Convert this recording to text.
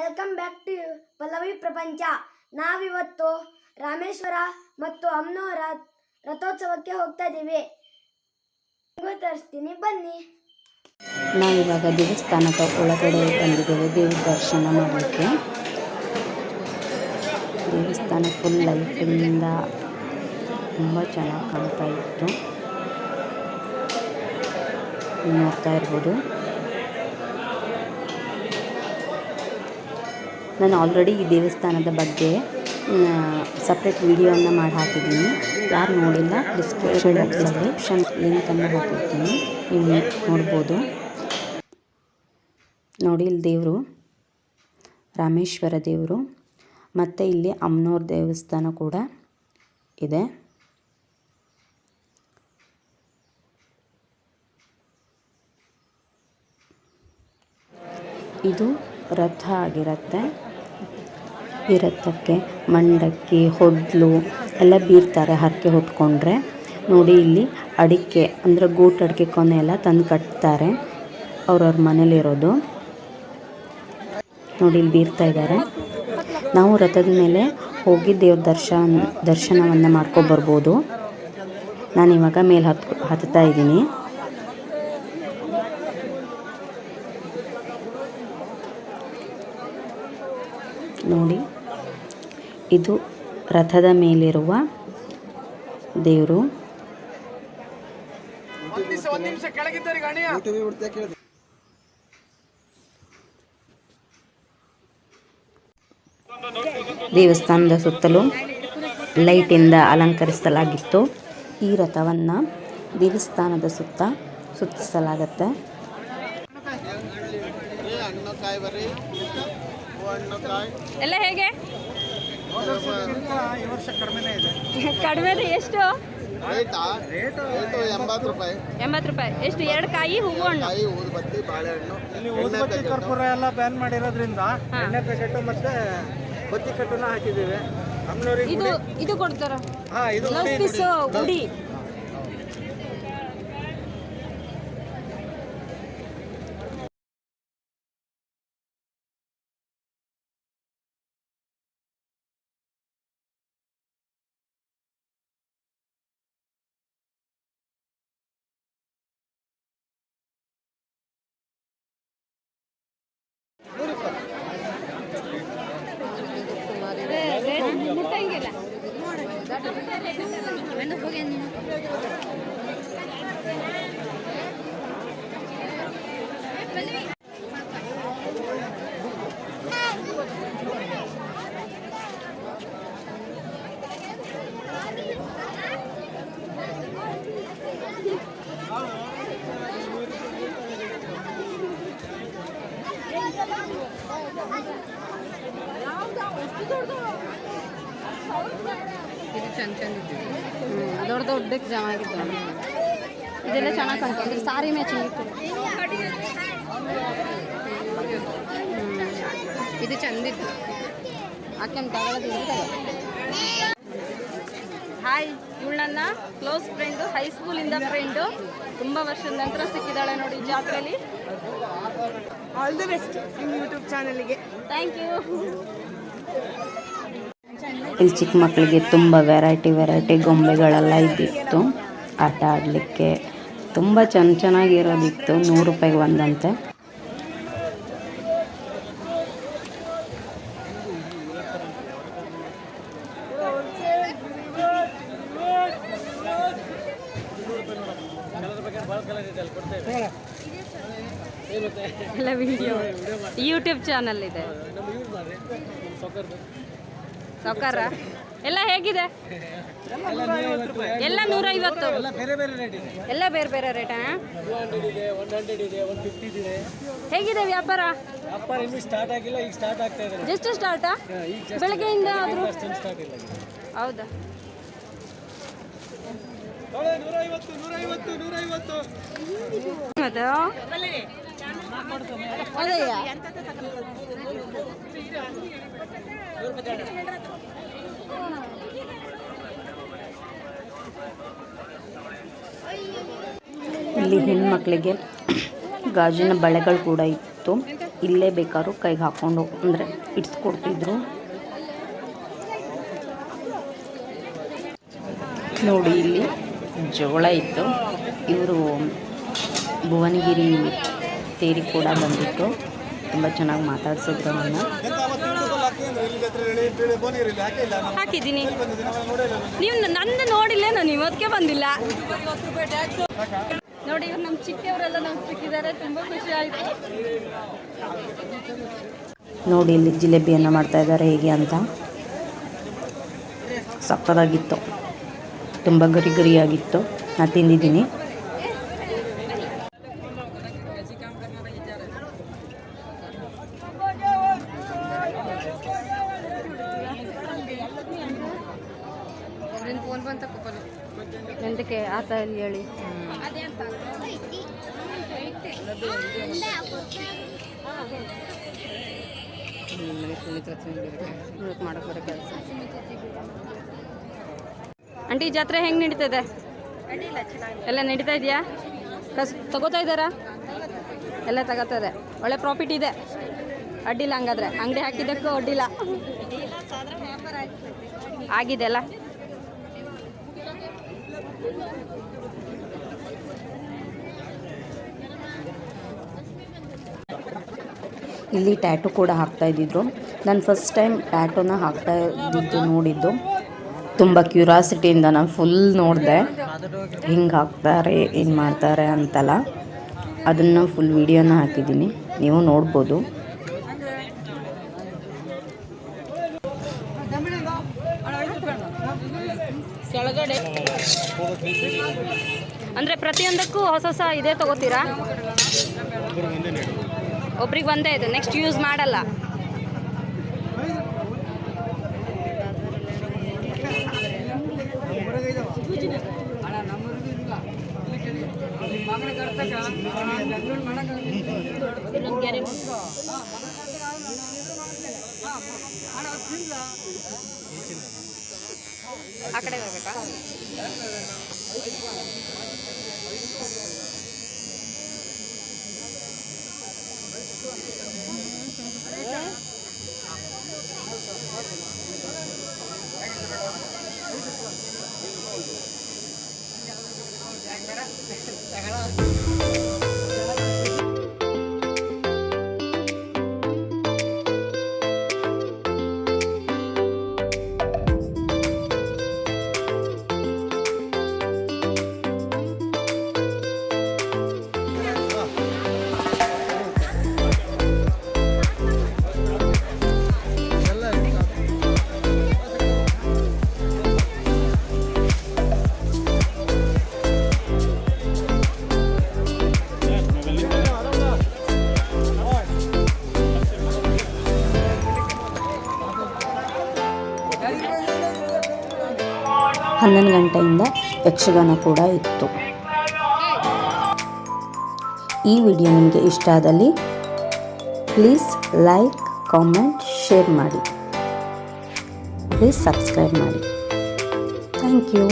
Welcome back to Pallavi ಪ್ರಪಂಚ. ನಾವಿವತ್ತು ರಾಮೇಶ್ವರ ಮತ್ತು ಅಮ್ನವರ ರಥೋತ್ಸವಕ್ಕೆ ಹೋಗ್ತಾ ಇದ್ದೀವಿ. ತರಿಸ್ತೀನಿ. ಬನ್ನಿ. ನಾವಿವಾಗ ದೇವಸ್ಥಾನದ ಒಳಗಡೆ ಬಂದಿದ್ದೇವೆ. ದೇವ್ರ ದರ್ಶನ ಮಾಡಲಿಕ್ಕೆ. ದೇವಸ್ಥಾನ ಫುಲ್ ಲೈಟಿಂದ ತುಂಬ ಚೆನ್ನಾಗಿ ಕಾಣ್ತಾ ಇತ್ತು. ನೋಡ್ತಾ ಇರ್ಬೋದು. ನಾನು ಆಲ್ರೆಡಿ ಈ ದೇವಸ್ಥಾನದ ಬಗ್ಗೆ ಸಪ್ರೇಟ್ ವಿಡಿಯೋವನ್ನು ಮಾಡಿ ಹಾಕಿದ್ದೀನಿ. ಯಾರು ನೋಡಿಲ್ಲ ಡಿಸ್ಕ್ರಿಪ್ಷನ್ ಡಿಸ್ಕ್ರಿಪ್ಷನ್ ಲಿಂಕನ್ನು ಹಾಕಿರ್ತೀನಿ. ನೀವು ನೋಡ್ಬೋದು. ನೋಡಿ ಇಲ್ಲಿ ದೇವರು, ರಾಮೇಶ್ವರ ದೇವರು, ಮತ್ತು ಇಲ್ಲಿ ಅಮ್ನೋರ್ ದೇವಸ್ಥಾನ ಕೂಡ ಇದೆ. ಇದು ರಥ ಆಗಿರುತ್ತೆ. ಈ ರಥಕ್ಕೆ ಮಂಡಕ್ಕಿ ಹೊಡ್ಲು ಎಲ್ಲ ಬೀರ್ತಾರೆ ಹರಕೆ ಹೊತ್ಕೊಂಡ್ರೆ. ನೋಡಿ ಇಲ್ಲಿ ಅಡಿಕೆ ಅಂದರೆ ಗೂಟ್ ಅಡಿಕೆ ಕೊನೆ ಎಲ್ಲ ತಂದು ಕಟ್ತಾರೆ ಅವ್ರವ್ರ ಮನೇಲಿರೋದು. ನೋಡಿ ಇಲ್ಲಿ ಬೀರ್ತಾ ಇದ್ದಾರೆ. ನಾವು ರಥದ ಮೇಲೆ ಹೋಗಿ ದೇವ್ರ ದರ್ಶನ, ದರ್ಶನವನ್ನು ಮಾಡ್ಕೊಬರ್ಬೋದು ನಾನು ಇವಾಗ ಮೇಲೆ ಹತ್, ಹತ್ತಾ ಇದ್ದೀನಿ. ನೋಡಿ. ಇದು ರಥದ ಮೇಲಿರುವ ದೇವರು. ದೇವಸ್ಥಾನದ ಸುತ್ತಲೂ ಲೈಟಿಂದ ಅಲಂಕರಿಸಲಾಗಿತ್ತು. ಈ ರಥವನ್ನು ದೇವಸ್ಥಾನದ ಸುತ್ತ ಸುತ್ತಿಸಲಾಗತ್ತೆ. ಎಲ್ಲ ಹೇಗೆ? ಈ ವರ್ಷ ಕಡಿಮೆನೇ ಇದೆ. ಕಡಿಮೆ ಎಷ್ಟು? ಎಂಬತ್ತು ರೂಪಾಯಿ. ಎಂಬತ್ತು ರೂಪಾಯಿ. ಎಷ್ಟು? ಎರಡು ಕಾಯಿ ಹೂವು ಹಣ್ಣು? ಕಾಯಿ ಊದುಬತ್ತಿ ಬಾಳೆಹಣ್ಣು ಇಲ್ಲಿ ಊದುಬತ್ತಿ ಕರ್ಪೂರ ಎಲ್ಲ ಬ್ಯಾನ್ ಮಾಡಿರೋದ್ರಿಂದ ಎಣ್ಣೆ ಪ್ಯಾಕೆಟ್ ಮತ್ತೆ ಬತ್ತಿ ಕಟ್ಟನ್ನ ಹಾಕಿದ್ದೀವಿ. ಅಮ್ಮನವ್ರಿಗೆ ಇದು ಇದು ಕೊಡ್ತಾರ? ಹಾ ಇದು ಉಡಿ 맨날 거기 있는 빨리 ಯಾವ್ದು ಎಷ್ಟು ದೊಡ್ಡದು ಇದು ಚಂದ ಚಂದ ಇತ್ತು ದೊಡ್ಡ ದೊಡ್ಡಕ್ಕೆ ಚೆನ್ನಾಗಿತ್ತು ಇದೆಲ್ಲ ಚೆನ್ನಾಗಿ ಕಾಣ್ತದೆ. ಸಾರಿ ಮ್ಯಾಚಿಂಗ್ ಇತ್ತು. ಇದು ಚಂದಿತ್ತು ಆಕೆ ತಗೊಳ್ಳೋದು ಹಾಯ್ ಇವಳು ನನ್ನ ಕ್ಲೋಸ್ ಫ್ರೆಂಡು ಹೈಸ್ಕೂಲಿಂದ ಫ್ರೆಂಡು ತುಂಬ ವರ್ಷದ ನಂತರ ಸಿಕ್ಕಿದ್ದಾಳೆ ನೋಡಿ ಜಾತ್ರೆಯಲ್ಲಿ ಆಲ್ ದಿ ಬೆಸ್ಟ್ ನಿಮ್ಮ ಯೂಟ್ಯೂಬ್ ಚಾನಲ್ಗೆ ಥ್ಯಾಂಕ್ ಯು ಇಲ್ಲಿ ಚಿಕ್ಕ ಮಕ್ಕಳಿಗೆ ತುಂಬ ವೆರೈಟಿ ವೆರೈಟಿ ಗೊಂಬೆಗಳೆಲ್ಲ ಇದ್ದಿತ್ತು. ಆಟ ಆಡಲಿಕ್ಕೆ ತುಂಬ ಚೆನ್ನ ಚೆನ್ನಾಗಿರೋದಿತ್ತು. ನೂರು ರೂಪಾಯಿಗೆ ಒಂದಂತೆ. ಎಲ್ಲ ವಿಡಿಯೋ ಯೂಟ್ಯೂಬ್ ಚಾನಲ್ ಇದೆ. ಸೌಕಾರ ಎಲ್ಲ ಹೇಗಿದೆ? ಎಲ್ಲ ನೂರೈವತ್ತು. ಎಲ್ಲ ಬೇರೆ ಬೇರೆ ರೇಟಾ? ಹೇಗಿದೆ ವ್ಯಾಪಾರ? ಸ್ಟಾರ್ಟ್ ಆಗಿಲ್ಲ ಈಗ ಸ್ಟಾರ್ಟ್ ಆಗ್ತಾ ಇದೆ ಜಸ್ಟ್ ಸ್ಟಾರ್ಟಾ ಬೆಳಗ್ಗೆಯಿಂದ ಆದರೂ ಹೌದಾ ಅದು? ಇಲ್ಲಿ ಹೆಣ್ಮಕ್ಳಿಗೆ ಗಾಜಿನ ಬಳೆಗಳು ಕೂಡ ಇತ್ತು. ಇಲ್ಲೇ ಬೇಕಾದ್ರೂ ಕೈಗೆ ಹಾಕೊಂಡು ಅಂದರೆ ಇಟ್ಸ್ಕೊಡ್ತಿದ್ರು ನೋಡಿ ಇಲ್ಲಿ ಜೋಳ ಇತ್ತು. ಇವರು ಭುವನಗಿರಿ ತೇರಿ ಕೂಡ ಬಂದಿತ್ತು. ತುಂಬ ಚೆನ್ನಾಗಿ ಮಾತಾಡ್ಸಿದ್ರು ನನ್ನ ಹಾಕಿದ್ದೀನಿ. ನೀವು ನಂದು ನೋಡಿಲ್ಲ, ನಾನು ಇವತ್ತಿಗೆ ಬಂದಿಲ್ಲ. ನೋಡಿ, ಇವ್ರು ನಮ್ಮ ಚಿಕ್ಕವರೆಲ್ಲ ನಮ್ಗೆ ಸಿಕ್ಕಿದ್ದಾರೆ. ತುಂಬ ಖುಷಿ ಆಯಿತು. ನೋಡಿ, ಇಲ್ಲಿ ಜಿಲೇಬಿಯನ್ನು ಮಾಡ್ತಾ ಇದ್ದಾರೆ. ಹೇಗೆ ಅಂತ. ಸಕ್ಕದಾಗಿತ್ತು ತುಂಬ ಗರಿ ಗರಿಯಾಗಿತ್ತು. ನಾನು ತಿಂದಿದ್ದೀನಿ. ಎಂತಕ್ಕೆ ಆತ ಇಲ್ಲಿ ಹೇಳಿ. ಅಂಟಿ ಆಂಟಿ ಜಾತ್ರೆ ಹೆಂಗೆ ನಡೀತದೆ? ಎಲ್ಲ ನಡೀತಾ ಇದೆಯಾ? ಕಸ್ ತಗೋತಾ ಇದ್ದಾರಾ? ಎಲ್ಲ ತಗೋತಾರೆ ಒಳ್ಳೆ ಪ್ರಾಫಿಟ್ ಇದೆ. ಅಡ್ಡಿಲ್ಲ ಹಂಗಾದ್ರೆ. ಅಂಗಡಿ ಹಾಕಿದ್ದಕ್ಕೂ ಅಡ್ಡಿಲ್ಲ. ಆಗಿದೆ ಅಲ್ಲ? ಇಲ್ಲಿ ಟ್ಯಾಟು ಕೂಡ ಹಾಕ್ತಾ ಇದ್ದಿದ್ರು. ನಾನು ಫಸ್ಟ್ ಟೈಮ್ ಟ್ಯಾಟೂನ ಹಾಕ್ತಾ ಇದ್ದಿದ್ದು ನೋಡಿದ್ದು. ತುಂಬ ಕ್ಯೂರಾಸಿಟಿಯಿಂದ ನಾನು ಫುಲ್ ನೋಡಿದೆ. ಹಿಂಗೆ ಹಾಕ್ತಾರೆ ಏನು ಮಾಡ್ತಾರೆ ಅಂತಲ್ಲ. ಅದನ್ನು ಫುಲ್ ವಿಡಿಯೋನ ಹಾಕಿದ್ದೀನಿ. ನೀವು ನೋಡ್ಬೋದು. ಕೆಳಗಡೆ. ಅಂದರೆ ಪ್ರತಿಯೊಂದಕ್ಕೂ ಹೊಸ ಹೊಸ ಇದೇ ತಗೋತೀರಾ? ಒಬ್ರಿಗೆ ಒಂದೇ ಇದೆ ನೆಕ್ಸ್ಟ್ ಯೂಸ್ ಮಾಡಲ್ಲ. ಆ ಕಡೆ ಹೋಗ್ಬೇಕಾ ಗಂಟೆಯಿಂದ ಯಕ್ಷಗಾನ ಕೂಡ ಇತ್ತು. ಈ ವಿಡಿಯೋ ನಿಮಗೆ ಇಷ್ಟ ಆದಲ್ಲಿ ಪ್ಲೀಸ್ ಲೈಕ್ ಕಾಮೆಂಟ್ ಶೇರ್ ಮಾಡಿ. ಪ್ಲೀಸ್ ಸಬ್ಸ್ಕ್ರೈಬ್ ಮಾಡಿ. Thank you